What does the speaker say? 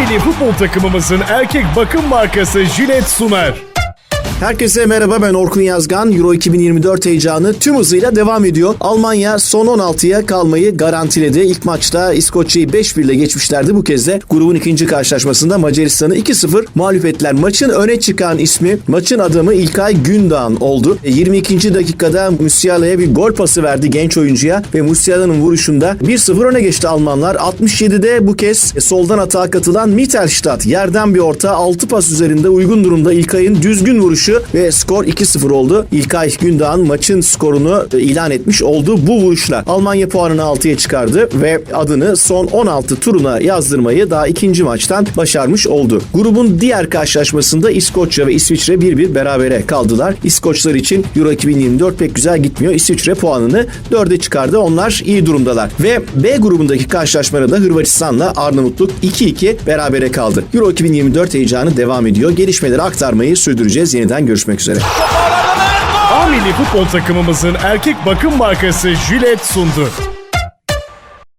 milli futbol takımımızın erkek bakım markası Gillette sunar. Herkese merhaba ben Orkun Yazgan. Euro 2024 heyecanı tüm hızıyla devam ediyor. Almanya son 16'ya kalmayı garantiledi. İlk maçta İskoçya'yı 5-1 ile geçmişlerdi. Bu kez de grubun ikinci karşılaşmasında Macaristan'ı 2-0 mağlup ettiler. Maçın öne çıkan ismi, maçın adamı İlkay Gündoğan oldu. E, 22. dakikada Musiala'ya bir gol pası verdi genç oyuncuya ve Musiala'nın vuruşunda 1-0 öne geçti Almanlar. 67'de bu kez e, soldan atağa katılan Mittelstadt yerden bir orta 6 pas üzerinde uygun durumda İlkay'ın düzgün vuruşu ve skor 2-0 oldu. İlkay Gündoğan maçın skorunu e, ilan etmiş oldu bu vuruşla. Almanya puanını 6'ya çıkardı ve adını son 16 turuna yazdırmayı daha ikinci maçtan başarmış oldu. Grubun diğer karşılaşmasında İskoçya ve İsviçre 1-1 berabere kaldılar. İskoçlar için Euro 2024 pek güzel gitmiyor. İsviçre puanını 4'e çıkardı. Onlar iyi durumdalar. Ve B grubundaki karşılaşmada da Hırvatistan'la Arnavutluk 2-2 berabere kaldı. Euro 2024 heyecanı devam ediyor. Gelişmeleri aktarmayı sürdüreceğiz. Yeniden görüşmek üzere. A milli futbol takımımızın erkek bakım markası Gillette sundu.